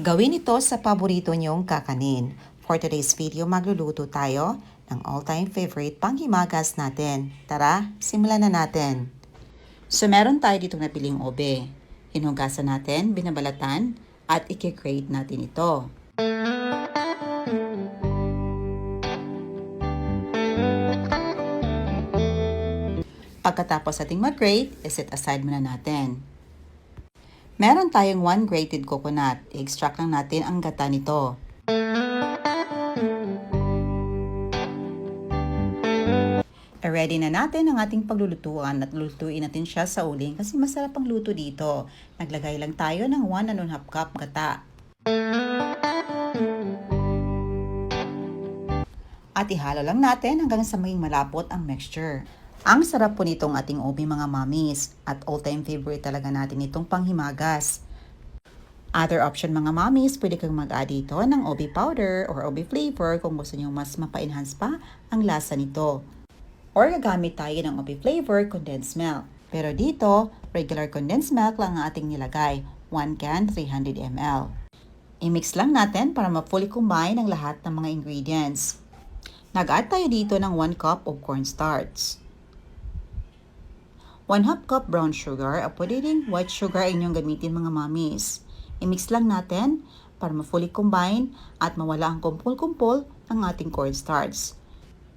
Gawin ito sa paborito niyong kakanin. For today's video, magluluto tayo ng all-time favorite panghimagas natin. Tara, simulan na natin. So meron tayo dito napiling obe. Hinugasan natin, binabalatan, at i-grate natin ito. Pagkatapos ating mag-grate, iset aside muna natin. Meron tayong 1 grated coconut. I-extract lang natin ang gata nito. ready na natin ang ating paglulutuan at lulutuin natin siya sa uling kasi masarap ang luto dito. Naglagay lang tayo ng 1 and 1 half cup gata. At ihalo lang natin hanggang sa maging malapot ang mixture. Ang sarap po nitong ating obi mga mamis at all-time favorite talaga natin itong panghimagas. Other option mga mamis, pwede kang mag-add dito ng obi powder or obi flavor kung gusto nyo mas mapa-enhance pa ang lasa nito or gagamit tayo ng obi flavor condensed milk. Pero dito, regular condensed milk lang ang ating nilagay, 1 can 300 ml. I-mix lang natin para ma-fully combine ang lahat ng mga ingredients. Nag-add tayo dito ng 1 cup of cornstarch. 1 half cup brown sugar o pwede rin white sugar inyong gamitin mga mamis. I-mix lang natin para ma-fully combine at mawala ang kumpul-kumpul ng ating cornstarch.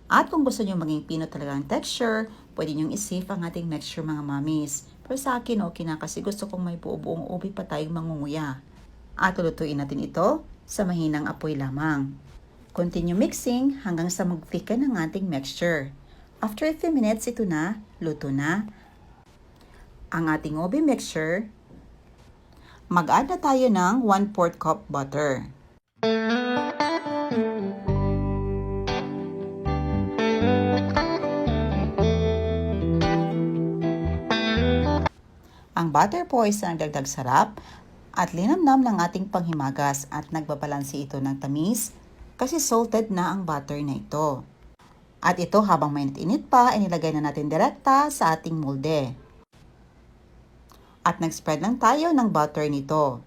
At kung gusto nyo maging pino talaga ang texture, pwede nyo isave ang ating mixture mga mamis. Pero sa akin okay na kasi gusto kong may buo-buong ubi pa tayong mangunguya. At lulutuin natin ito sa mahinang apoy lamang. Continue mixing hanggang sa mag-thicken ang ating mixture. After a few minutes, ito na, luto na. Ang ating ubi mixture, mag-add na tayo ng 1 4 cup butter. Ang butter po ay isang dagdag sarap at linamnam ng ating panghimagas at nagbabalansi ito ng tamis kasi salted na ang butter na ito. At ito habang mainit-init pa, inilagay na natin direkta sa ating molde. At nag-spread lang tayo ng butter nito.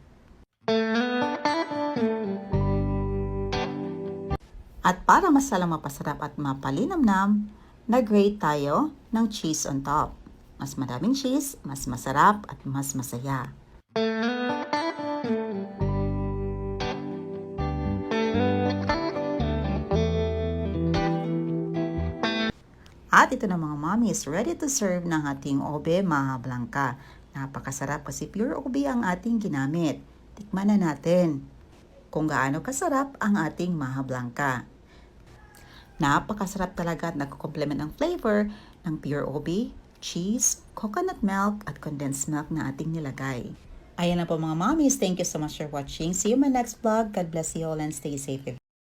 At para mas lalong mapasarap at mapalinamnam, nag-grate tayo ng cheese on top. Mas maraming cheese, mas masarap at mas masaya. At ito na mga mommy is ready to serve ng ating obe maha blanca. Napakasarap kasi pure obe ang ating ginamit. Tikman na natin kung gaano kasarap ang ating maha blanca. Napakasarap talaga at nagko-complement ang flavor ng pure obe, cheese, coconut milk at condensed milk na ating nilagay. Ayan na po mga mommies. Thank you so much for watching. See you in my next vlog. God bless you all and stay safe.